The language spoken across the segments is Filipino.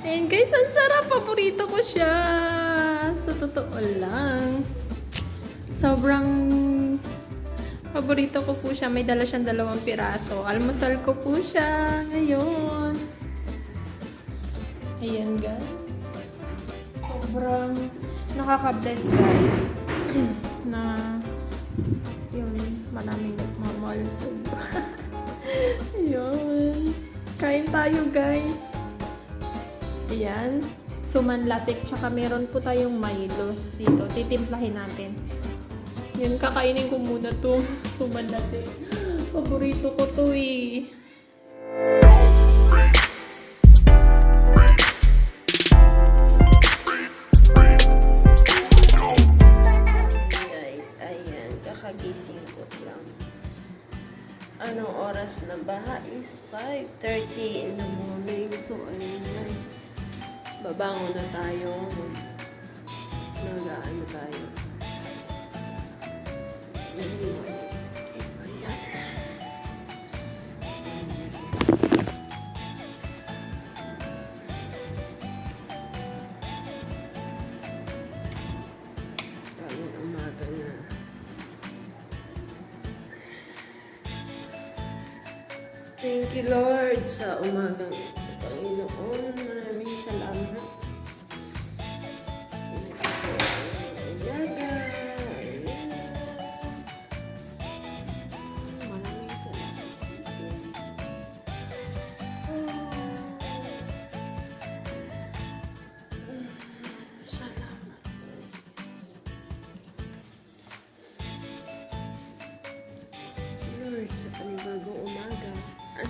Ayan guys, ang sarap. Paborito ko siya. Sa totoo lang. Sobrang paborito ko po siya. May dala siyang dalawang piraso. Almusal ko po siya ngayon. Ayan guys. Sobrang nakaka-bless guys. na yun, maraming nagmamalusog. Ayun. Kain tayo guys. Ayan. Sumanlatik. Tsaka meron po tayong Milo dito. Titimplahin natin. Yun, kakainin ko muna to. Sumanlatik. Paborito ko to eh. Kakagising ko lang. Anong oras na ba? Is 5.30 in the morning. So, ayun na. Babangon na tayo. Tayo. Umaga na. Thank you, Lord, sa umagang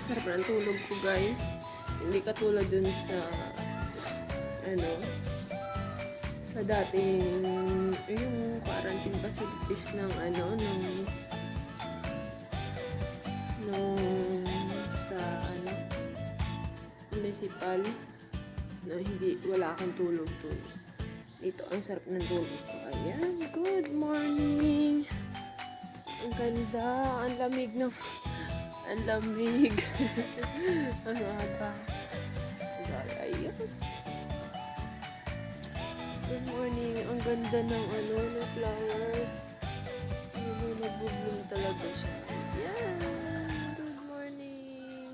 sarap ng tulog ko, guys. Hindi katulad dun sa, ano, sa dating, yung quarantine facilities ng, ano, ng, nung, sa, ano, municipal, na hindi, wala akong tulog-tulog. Dito, ang sarap ng tulog ko. Ayan, good morning! Ang ganda, ang lamig ng ang lamig. ano ata? Ayun. Good morning. Ang ganda ng ano, ng flowers. Ano, nag-bloom talaga siya. Yan. Good morning.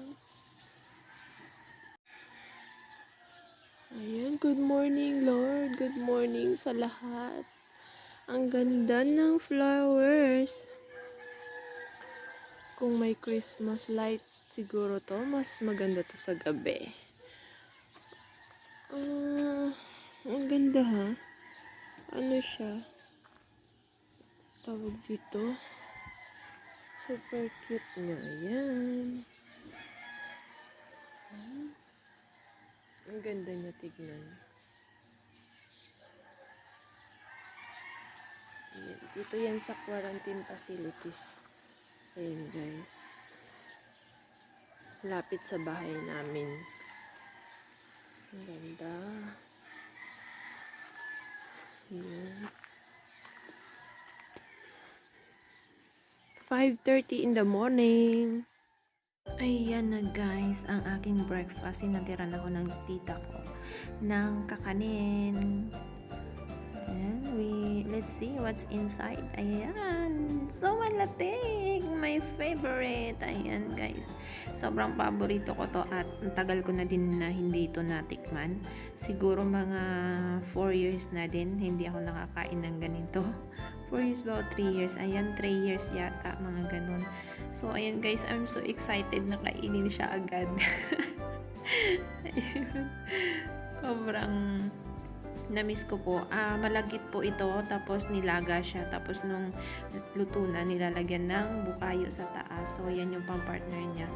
Ayan, good morning, Lord. Good morning sa lahat. Ang ganda ng flowers. Kung may Christmas light, siguro to, mas maganda to sa gabi. Ah, ang ganda ha. Ano siya? Tawag dito. Super cute nga yan. Ang ganda niya tignan. Dito yan sa quarantine facilities. Ayan guys. Lapit sa bahay namin. Ang ganda. Ayan. 5.30 in the morning. Ayan na guys, ang aking breakfast. Sinatiran ako ng tita ko ng kakanin. Let's see what's inside. Ayan, so malatik! My favorite! Ayan guys, sobrang paborito ko to at ang tagal ko na din na hindi ito natikman. Siguro mga 4 years na din, hindi ako nakakain ng ganito. 4 years, about 3 years. Ayan, 3 years yata, mga ganun. So, ayan guys, I'm so excited na kainin siya agad. Sobrang na-miss ko po. Ah, malagkit po ito, tapos nilaga siya. Tapos nung luto na, nilalagyan ng bukayo sa taas. So, yan yung pang-partner niya.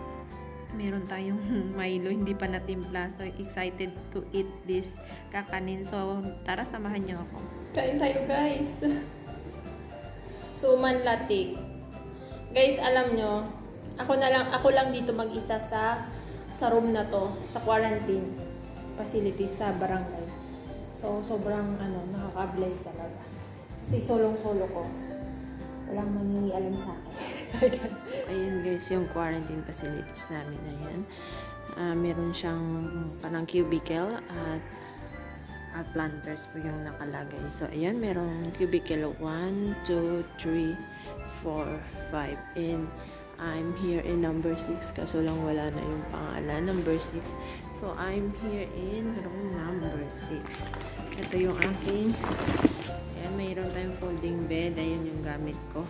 Meron tayong Milo, hindi pa natimpla. So, excited to eat this kakanin. So, tara, samahan niyo ako. Kain tayo guys. Sumanlatik. Guys, alam nyo, ako na lang, ako lang dito mag-isa sa sa room na to, sa quarantine facility sa barangay. So, sobrang ano, nakaka-bless talaga. Kasi solong-solo ko. Walang mangingialam sa akin. So, ayan guys, yung quarantine facilities namin na yan. Ah, meron siyang parang cubicle at at planters po yung nakalagay. So, ayan, merong cubicle 1, 2, 3, 4, 5. And I'm here in number 6 kaso lang wala na yung pangalan. Number 6. So, I'm here in room number 6. Ito yung aking ayan, mayroon tayong folding bed. Ayan yung gamit ko.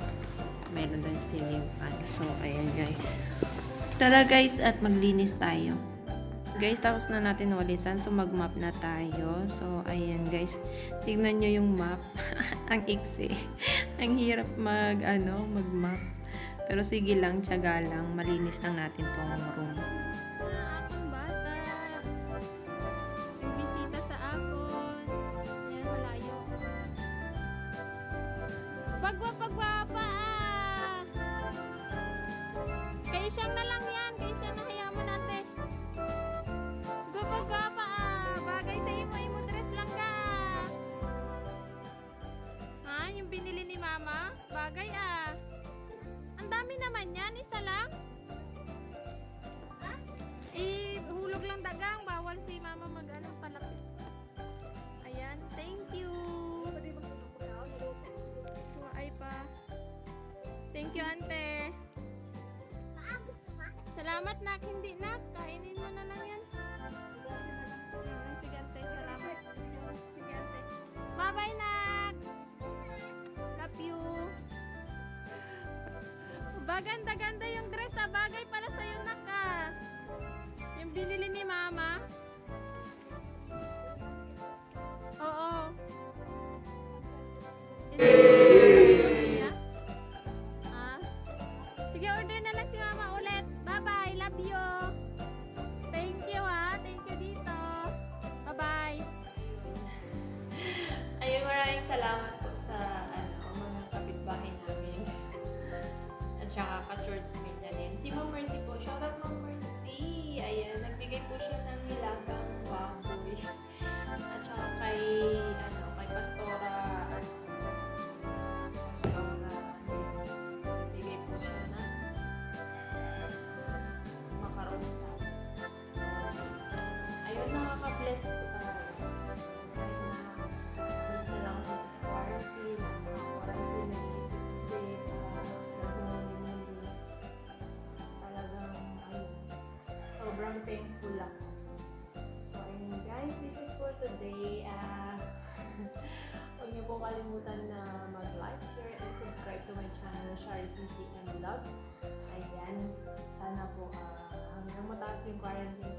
Mayroon tayong ceiling fan. So, ayan guys. Tara guys at maglinis tayo. Guys, tapos na natin walisan. So, mag-map na tayo. So, ayan guys. Tignan nyo yung map. Ang iksi. Ang hirap mag, ano, mag-map. Pero sige lang, tiyaga lang. Malinis lang natin tong room. Salamat, nak. Hindi, nak. Kainin mo na lang yan. Sige, ante. Salamat. Sige, ante. Bye-bye, nak. Love you. Baganda-ganda yung dress, ah. Bagay pala sa'yo, nak, ah. Yung binili ni mama. Na din. Si Ma'am Mercy po. Shoutout Ma'am Mercy! Ayan, nagbigay po siya ng nilagang sobrang thankful ako. So, ayun guys, this is for today. Ah, huwag niyo pong kalimutan na mag-like, share, and subscribe to my channel, Shari's Mystic and Vlog. Ayan, sana po ah, hanggang mataas yung quarantine